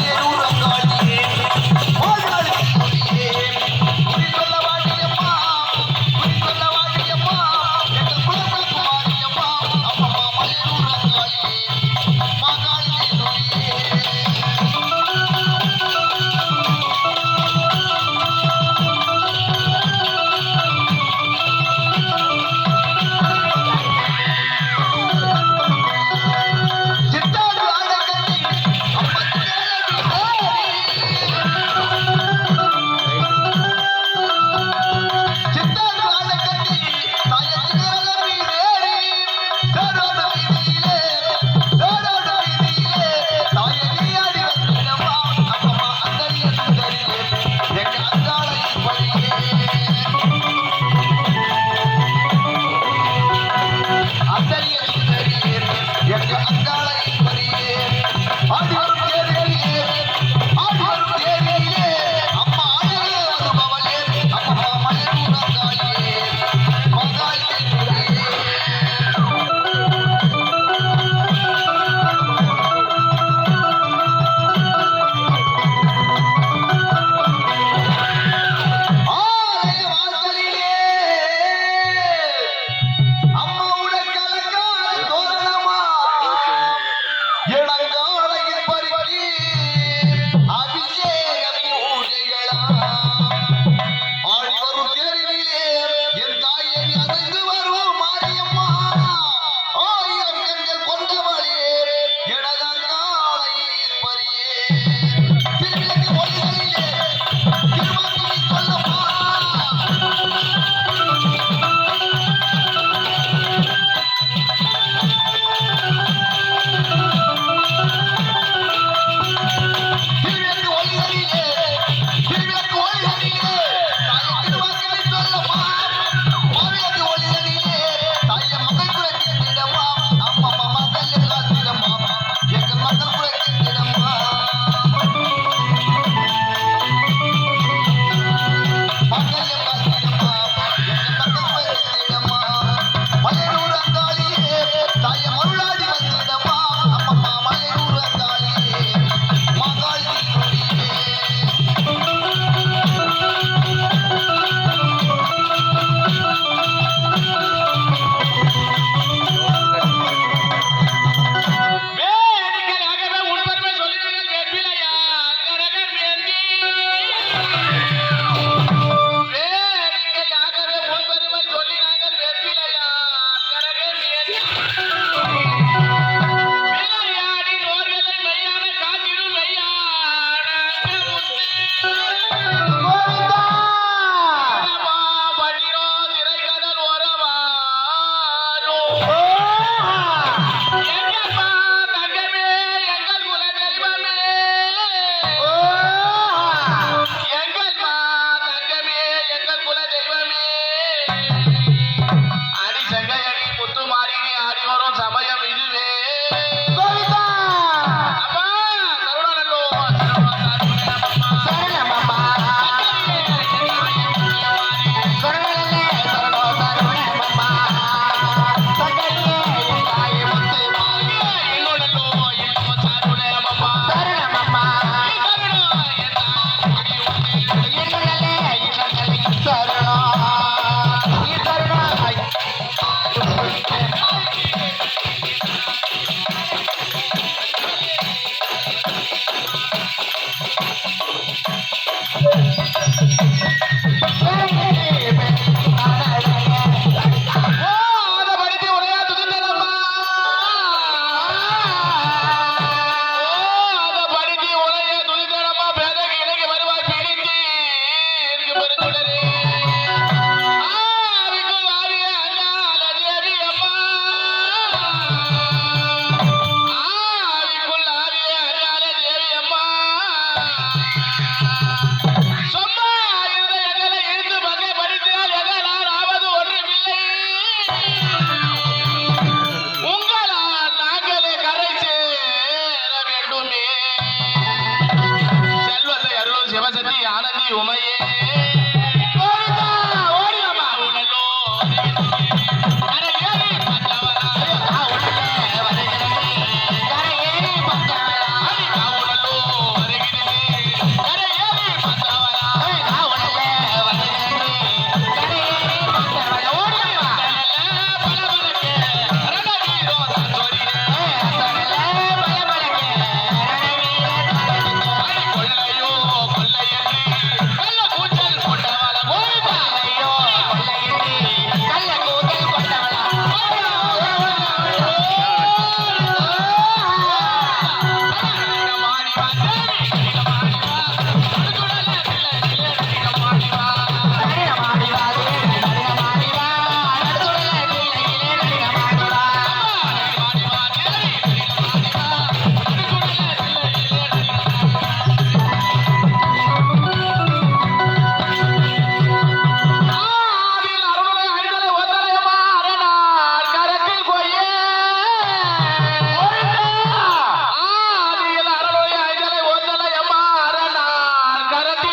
Yeah.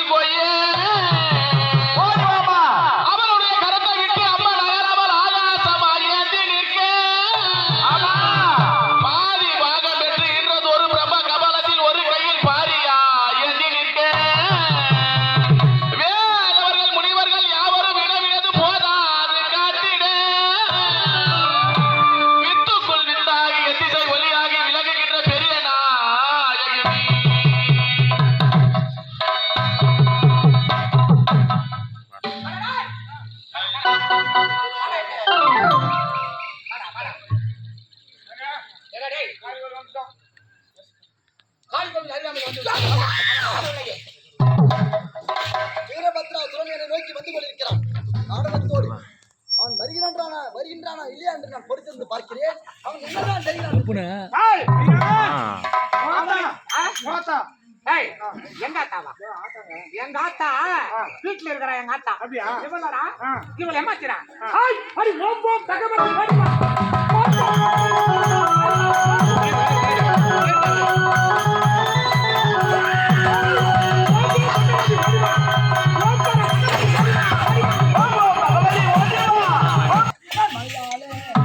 Yeah. வந்து விட்டோம். கடவுளையே. வீரபத்ரா துறவியனை நோக்கி வந்து கொண்டிருக்கிறான் நாடகத்தோடு அவன் வருகிறான்றானா வருகின்றானா இல்லையா என்று நான் பொறுத்திருந்து பார்க்கிறேன் அவன் என்னதான் எங்க ஆத்தாவா எங்க ஆத்தா வீட்டுல இருக்கிற எங்க ஆத்தா அப்படியா? இவளடா. இவள் ஏமாத்திரா ஹாய் அடி ஓம் ஓம் தகவல் Yeah.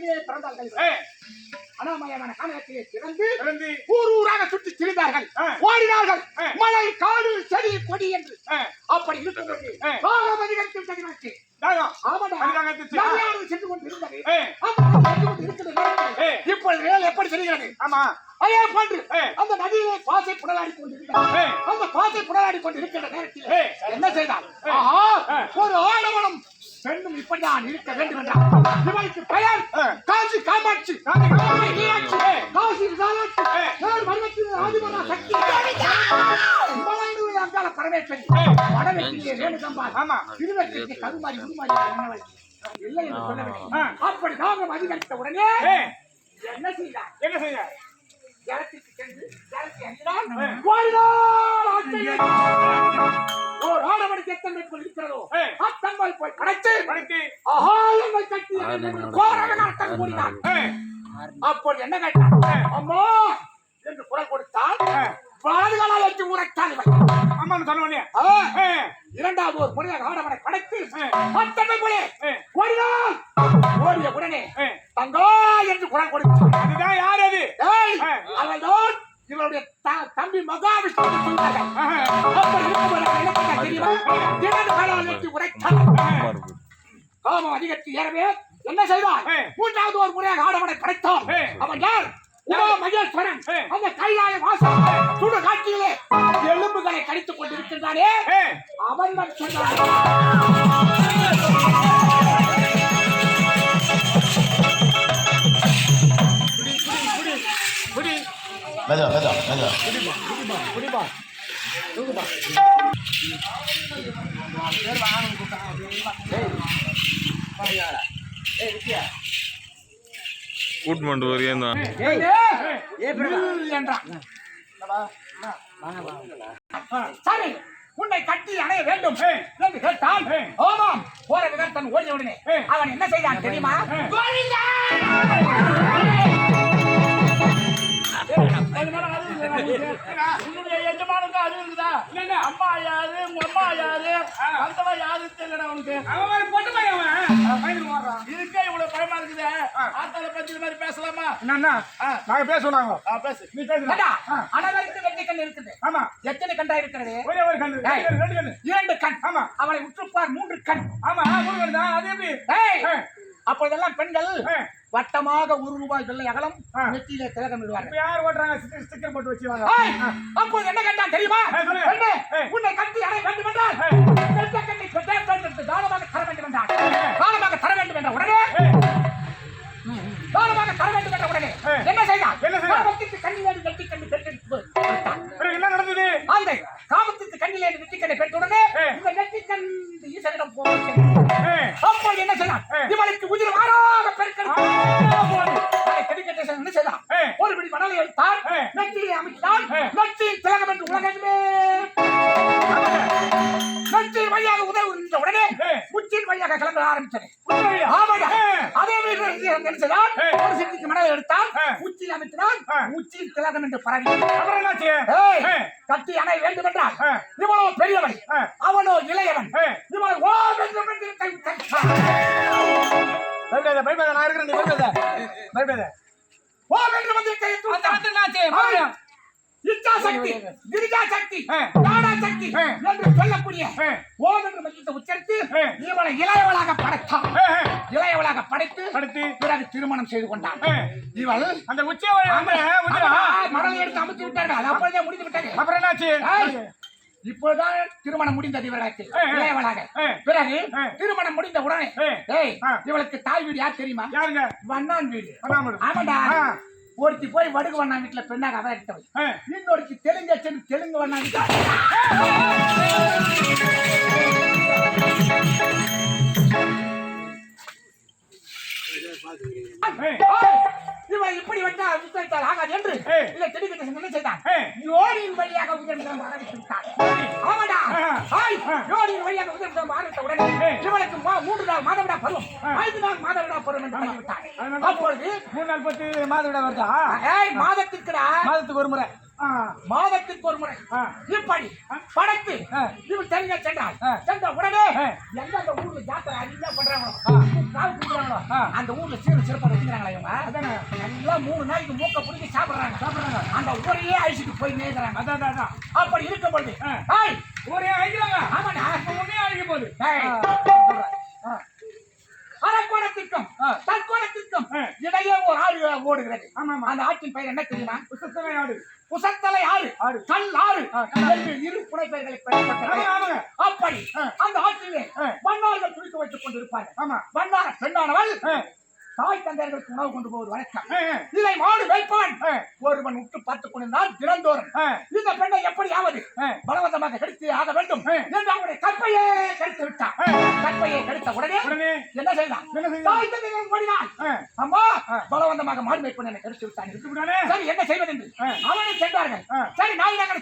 கனகத்திலே பிறந்தார்கள். அனாமயமான கனகத்திலே பிறந்து பிறந்து ஊர் ஊராக சுற்றி திரிந்தார்கள். ஓடினார்கள். மலை காடு செடி கொடி என்று. அப்படி இருந்தது. ஏய். அந்த நதி சென்று எப்படி தெரிகிறது? ஆமா. அதே போன்று. ஏய். அந்த நதியிலே பாசை புடலாடி கொண்டிருக்கிறது. அந்த பாசை புடலாடி கொண்டிருக்கிற நேரத்தில். என்ன செய்தார். ஒரு ஆடவனும் பெண்ணும் இப்படிதான் இருக்க வேண்டும் என்றார் இவளுக்கு பெயர். காஞ்சி காமாட்சி. காசி விசாலாட்சி மர்மத்தின் ஆதிபரா சக்தி அங்காள பரமேஸ்வரி. வடவெற்றிலே ரேணுகம்பாள் ஆமா. திருவெற்றிக்கு கருமாரி உருமாறி என்னவள் இல்லை என்று சொல்லவில்லை. அப்படி தாகம் அதிகரித்த உடனே என்ன செய்தார்? என்ன செய்ய ஜலத்திற்கு சென்று ஜலத்தை ஓர் ஆடவனுக்கு எத்தனை இருக்கிறதோ போய் படைத்து படைத்து ஆஹா கட்டி கோரகனாட்டம் கூறினார் அப்போது என்ன கேட்டான் அம்மா என்று குரல் கொடுத்தால் எட்டு உரைத்தாள் இவள். அம்மான்னு ஏய், இரண்டாவது ஒரு முறையாக ஆடவனை போலே ஏய். ஓடினார் ஓடிய உடனே தங்கா என்று குரல் கொடுத்தார் அதுதான் யார் அது? இவளுடைய த- தம்பி மகாவிஷ்ணு. காமம் அதிகரித்து ஏறவே என்ன செய்தார் ஏய். மூன்றாவது ஒரு முறையாக ஆடவனை படைத்தார் ஏய். அவன் யார்? உமா மகேஸ்வரன் ஏய். அந்த கைலாய வாசல் சுடு காட்சியிலே எலும்புகளை கடித்துக் கொண்டிருக்கின்றானே ஏய், அவன் தான் சொன்னான் மெதுவா மெதுவா மெதுவா கூட்டு வரையும் தான் என்றான் சரி உன்னை கட்டி அணைய வேண்டும். என்று கேட்டால். ஆமாம் போற விதத்தன் ஓடிய உடனே. அவன் என்ன செய்தான் தெரியுமா. கோவிந்தா! உன்னுடைய எஜமானுக்கு அது இருக்குதா? அம்மா யாரு? உங்க அம்மா யாரு? அந்த யாரு தெரியல உனக்கு? அவன் பொட்டு பையன். இருக்கே இவ்வளவு பயமா இருக்குது. ஆத்தால பத்தி இந்த மாதிரி பேசலாமா? என்னண்ணா? நாங்க பேசுவோம் நாங்க. பேசு. நீ பேசுடா அனவருக்கு வெள்ளை கண் இருக்குது. ஆமா. எத்தனை கண்டா இருக்கிறது? ஒரே ஒரு ஏய். ரெண்டு கண்ணு. இரண்டு கண். ஆமா. அவளை உற்றுப்பார் மூன்று கண். ஆமா மூணு கண்ணு. தான் அது எப்படி? ஏய். அப்பொழுதெல்லாம் பெண்கள். வட்டமாக ஒரு ரூபாய் வெள்ளை அகலம் நெத்தியில திலகம் விடுவாங்க யார் ஓடுறாங்க? ஸ்டிக்கர் போட்டு வச்சுவாங்க. அப்போ என்ன கேட்டான் தெரியுமா? உன்னை கட்டி அடை வேண்டும் என்றால் கட்டி தானமாக தர வேண்டும் என்றார் தானமாக தர வேண்டும் என்ற உடனே தானமாக தர வேண்டும் என்ற உடனே என்ன செய்தார் என்ன செய்தார் கண்ணி வேணும் கட்டி கண்ணி கட்டி நடந்தது அந்த காமத்திற்கு கண்ணிலே நெற்றிக்கண்ணை பெற்றுடனே இந்த நெற்றிக்கண் ஈசனிடம் போச்சு அப்போ என்ன செய்யலாம் இவளுக்கு உயிர் மாறாக பெருக்கிறது என்ன செய்யலாம் ஒரு பிடி மணலை எடுத்தால் நெற்றியை அமைத்தால் நெற்றியின் திலகம் என்று உலகமே வழியாக கிளம்ப ஆரம்பித்தது. அதே. ஒரு மணலை எடுத்தான். உச்சியில் அமைத்தான் ஏ. உச்சியின் திலகம் என்று பரவி. கட்டி அணை வேண்டும் என்றால். இவனோ பெரியவன். அவனோ இளையவன். இவன் ஓ. பயப்படாத பயப்படாத நான் இருக்கிறேன் பயப்படாத பயப்படாத ஓ என்று வந்து இச்சா சக்தி கிரிஜா சக்தி. தாடா சக்தி. என்று சொல்லக்கூடிய. ஓம் என்று மந்திரத்தை உச்சரித்து. இவளை இளையவளாக படைத்தான். இளையவளாக படைத்து அடுத்து பிறகு திருமணம் செய்து கொண்டான். இவள் அந்த? மணலை எடுத்து அமைத்து விட்டார்கள் அப்பொழுதே முடிந்து விட்டது அப்புறம் என்னாச்சு ஏய், இப்போதுதான் திருமணம் முடிந்தது ஏ. இளையவளாக. பிறகு. திருமணம் முடிந்த உடனே. ஏய். இவளுக்கு தாய் வீடு யார் தெரியுமா யாருங்க வண்ணான் வீடு அண்ணாமலை. ஒருத்தி போய் வடுகு வண்ணா வீட்டுல பெண்ணாக அவரட்டவள் ஏ. இன்னொருத்தி தெலுங்கு சென்று தெலுங்கு வண்ணா வீட்டுல ஏய். இவன் இப்படி வந்தா விசாரித்தால் ஆகாது என்று. இல்ல தெலுங்கு என்ன செய்தான். யோனியின் வழியாக உதயம் ஆரம்பித்து விட்டான் ஆமாடா. ஆ. யோனியின் வழியாக உதயம் ஆரம்பித்த உடனே. இவனுக்கு மூன்று நாள் மாதவிடா பருவம். ஐந்து நாள் மாதவிடா பருவம் என்று அதனால அப்பொழுது மூணு நாள் பத்து மாதவிட வருதா? ஏய் மாதத்திற்குடா? மாதத்துக்கு ஒரு முறை. ஆ. மாதத்திற்கு ஒரு முறை. இப்படி படைத்து. இவன் தெரிஞ்ச சென்றால். சென்ற உடனே. எந்தெந்த ஊர்ல ஜாத்திரை அதிகமா பண்றாங்களோ. கால் குடுக்குறாங்களோ. அந்த ஊர்ல சீர சிறப்பாக வச்சுக்கிறாங்களா இவங்க அதானே. எல்லாம் மூணு நாளைக்கு மூக்க பிடிச்சி சாப்பிடுறாங்க சாப்பிடுறாங்க அந்த ஊரையே அழிச்சிட்டு போய் நேர்றாங்க அதான் அதான், அப்படி இருக்கும் பொழுது ஒரே அழிக்கிறாங்க ஆமாடா அப்ப உடனே அழிக்க போகுது. அரக்கோணத்திற்கும். தற்கோணத்திற்கும். இடையே ஒரு ஆறு ஓடுகிறது ஆமா ஆமா அந்த ஆற்றின் பெயர் என்ன தெரியுமா சுத்தமே ஆடு புசத்தலை ஆறு. கல் ஆறு. என்று இரு புனைப்பெயர்களை ஆமாங்க அப்படி. அந்த ஆற்றிலே. வண்ணார்கள் குளிக்க வைத்துக் கொண்டிருப்பார்கள் ஆமா வண்ணார பெண்ணானவள். தாய் தந்தையர்களுக்கு உணவு கொண்டு போவது வழக்கம் இதை மாடு வைப்பவன் ஏ, ஒருவன் உற்று பார்த்துக் கொண்டிருந்தால் தினந்தோறும். ஏ, இந்த பெண்ணை எப்படியாவது. பலவந்தமாக கெடுத்து ஆக வேண்டும். என்று அவனுடைய கற்பையே கெடுத்து விட்டான். கற்பையை கெடுத்த உடனே என்ன செய்தான்? தாய் தந்தையர்கள் ஓடினான் அம்மா. பலவந்தமாக மாடு வைப்பவன் என்னை கெடுத்து விட்டான் சரி என்ன செய்வது என்று. அவனை சென்றார்கள். சரி நாய் நகர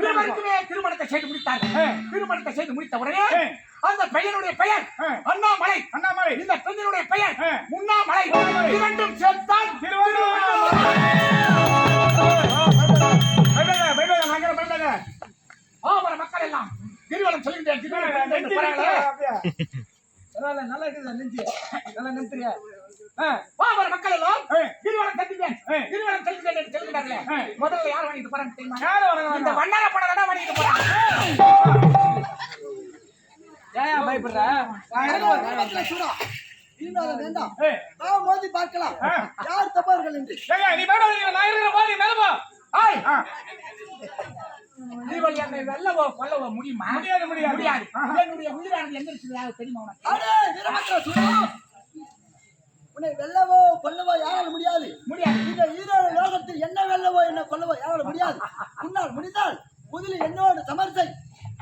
இருவருக்குமே திருமணத்தை செய்து முடித்தார்கள். திருமணத்தை செய்து முடித்த உடனே. அந்த பையனுடைய பெயர். அண்ணாமலை அண்ணாமலை இந்த பெண்ணினுடைய பெயர். முன்னாமலை. இரண்டும் பயப்படாத. ஆமர மக்கள் எல்லாம் போறாங்களே. அப்படியா? பரவாயில்ல, நல்லா இருக்குது நெஞ்சு நல்லா நிறுத்துறியா ஆமர மக்கள் எல்லாம். கிரிவலம் செல்கின்றேன் என்று சொல்கிறார்களே ஏ. முதல்ல யார் வாங்கிட்டு போறாங்க தெரியுமா சூடா. அதை வேண்டாம். நாம் மோதி பார்க்கலாம். யார் தப்பார்கள் என்று? நீ நான். ஆய். இவள் என்னை வெல்லவோ கொல்லவோ முடியுமா? முடியாது, முடியாது. முடியாது. ஆஹா. என்னுடைய உயிரானது எங்க இருக்குது? யாருக்கு தெரியுமா உனக்கு. உன்னை வெல்லவோ கொல்லவோ யாரால முடியாது? முடியாது. இந்த லோகத்தில் என்ன வெல்லவோ என்ன கொல்லவோ யாரால முடியாது? உன்னால் முடிந்தால் முதலில் என்னோடு சமர்சை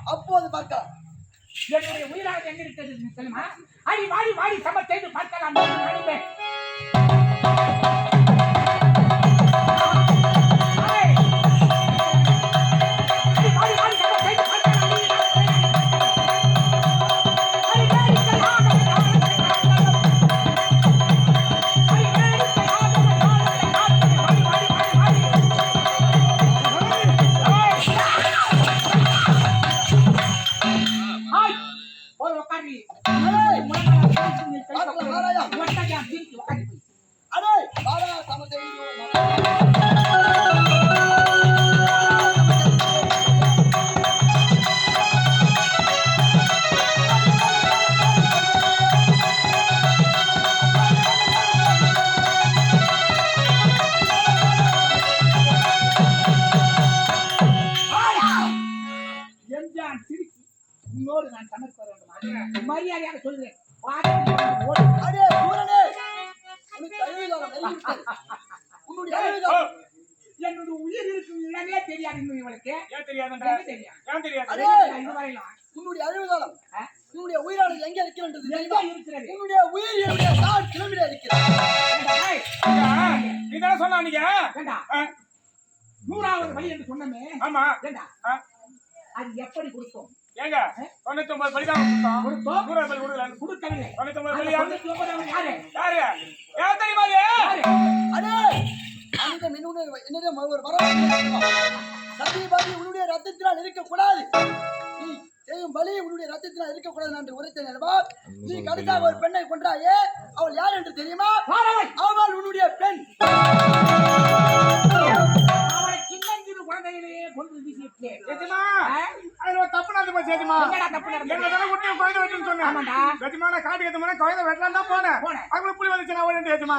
அப்போது பார்க்கலாம். என்னுடைய உயிரானது எங்க இருக்கிறது சொல்லுமா அடி வாடி வாடி சமர் செய்து பார்க்கலாம் அடிமே. ஒரு தெரியாது இன்னும் இவளுக்கு. ஏன் தெரியாதுன்ற? எனக்கு தெரியாது. ஏன் தெரியாது? அடே! இதுவரையிலும் உன்னுடைய அழுகாலம் ஆ? உன்னுடைய உயிரானது எங்கே இருக்கிறது எங்க தெரியுமா இருக்கிறது? உன்னுடைய உயிர் என்னுடைய தாழ் கிளம்பிலே இருக்கிறது. ஏண்டா, ஏய், நீ தானே சொன்னா நீங்க நூறாவது வழி என்று சொன்னமே. ஆமா. ஏண்டா அது எப்படி கொடுத்தோம்? ஏங்க தொண்ணூத்தி ஒன்பது பலி தான் கொடுத்தோம். கொடுத்தோம்? நூறு பலி கொடுக்கல. கொடுக்கவில்லை. தொண்ணூத்தி ஒன்பது அந்த பலி யாரு தொண்ணூத்தி ஒன்பதாவது யாரு? யாரு? யார் தெரியுமா அது? யாரு? அடே! அந்த என்னுடைய என்னுடைய ஒரு வரம் சத்தியபாதி உன்னுடைய ரத்தத்தினால் இருக்கக்கூடாது. நீ செய்யும் பலி உன்னுடைய ரத்தத்தினால் இருக்கக்கூடாது என்று உரைத்தேன் அல்லவா நீ கடைசியாக ஒரு பெண்ணை கொன்றாயே அவள் யார் என்று தெரியுமா? அவள் உன்னுடைய பெண். குழந்தையிலேயே கொண்டு ஒரு தப்பு நடந்து போச்சு தப்பு தானே குட்டி குழந்தை வெட்டுன்னு சொன்னேன். ஆமாண்டா. எஜமா நான் காட்டுக்கு ஏத்த மாதிரி குழந்தை வெட்டலாம் தான் போனேன். அதுக்குள்ள புலி வந்துச்சு நான் ஓடி எஜமா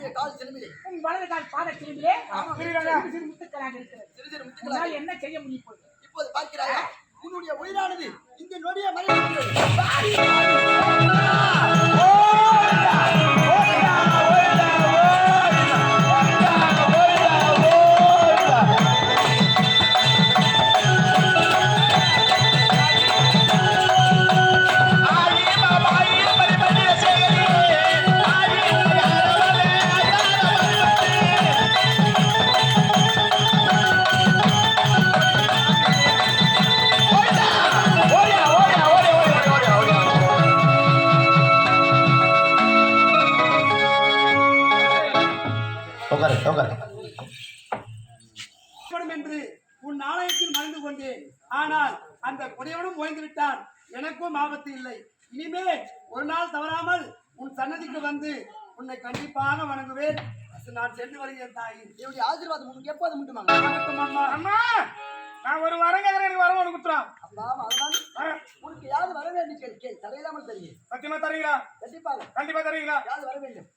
உயிரானது என்னுடைய கால் உன் வலது கால் பாத புரியுதாங்க? சிறு சிறு முத்துக்களாக இருக்கிறது. சிறு சிறு முத்துக்களாக உன்னால் என்ன செய்ய முடியும்? இப்போது பார்க்கிறாயா? உன்னுடைய உயிரானது இந்த நொடிய மறைந்து விட்டான் எனக்கும் ஆபத்து இல்லை. இனிமேல் ஒரு நாள் தவறாமல் உன் சன்னதிக்கு வந்து உன்னை கண்டிப்பாக வணங்குவேன். நான் சென்று வருகிறேன் தாயி. என்னுடைய ஆசீர்வாதம் உனக்கு எப்போது முட்டுமாங்க? அம்மா? நான் ஒரு வரம் கேட்கறேன் எனக்கு வரம் ஒன்று குத்துறான் அப்பா அதுதான் உனக்கு யாரு வர வேண்டும் கேள் கேள். தடையில்லாமல் தெரியும் சத்தியமா தரீங்களா? கண்டிப்பாக. கண்டிப்பா தரீங்களா? யாரு வர வேண்டும்?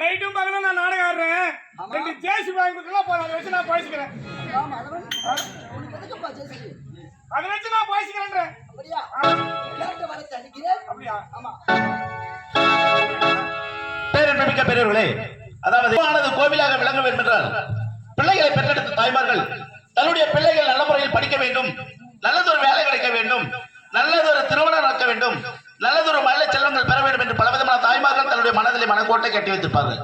நைட்டும் பகலும் நான் நாடகம் ஆடுறேன். ரெண்டு ஜேசி வாங்கி கொடுத்தா போதும் அதை வச்சு நான் பழச்சிக்கிறேன் அதை வச்சு. நான் அப்படியா? கேட்ட வரத்தை அடிக்கிறேன். அப்படியா? ஆமா. பேரன்பமிக்க பெரியவர்களே அதாவது ஆனது கோவிலாக விளங்க வேண்டும் என்றால் பிள்ளைகளை பெற்றெடுத்த தாய்மார்கள் தன்னுடைய பிள்ளைகள் நல்ல முறையில் படிக்க வேண்டும் நல்லதொரு வேலை கிடைக்க வேண்டும் நல்லதொரு திருமணம் நடக்க வேண்டும் நல்லதொரு மல்ல செல்வங்கள் பெற வேண்டும் என்று பலவிதமான தாய்மார்கள் தன்னுடைய மனதிலே மனக்கோட்டை கட்டி வைத்திருப்பார்கள்.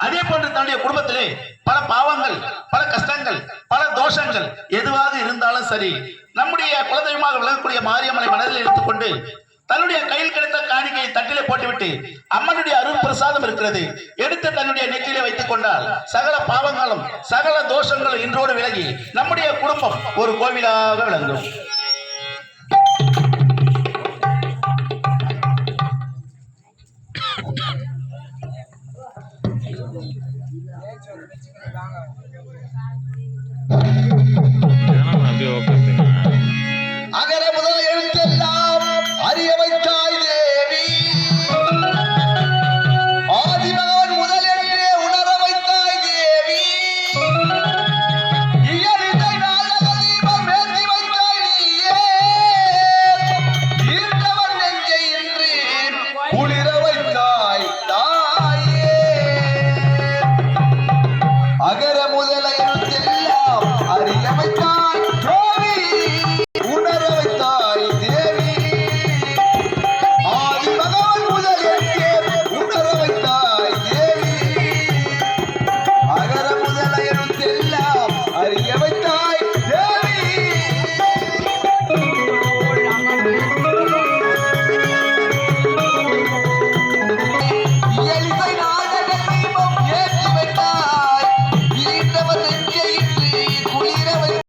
அதே போன்று தன்னுடைய குடும்பத்திலே பல பாவங்கள் பல கஷ்டங்கள் பல தோஷங்கள் எதுவாக இருந்தாலும் சரி நம்முடைய குலதெய்வமாக விளங்கக்கூடிய மாரியம்மனை மனதில் எடுத்துக்கொண்டு தன்னுடைய கையில் கிடைத்த காணிக்கையை தட்டிலே போட்டுவிட்டு அம்மனுடைய அருள் பிரசாதம் இருக்கிறது எடுத்து தன்னுடைய நெற்றிலே வைத்துக் கொண்டால் சகல பாவங்களும் சகல தோஷங்களும் இன்றோடு விலகி நம்முடைய குடும்பம் ஒரு கோவிலாக விளங்கும். ಅದರ ಮೊದಲ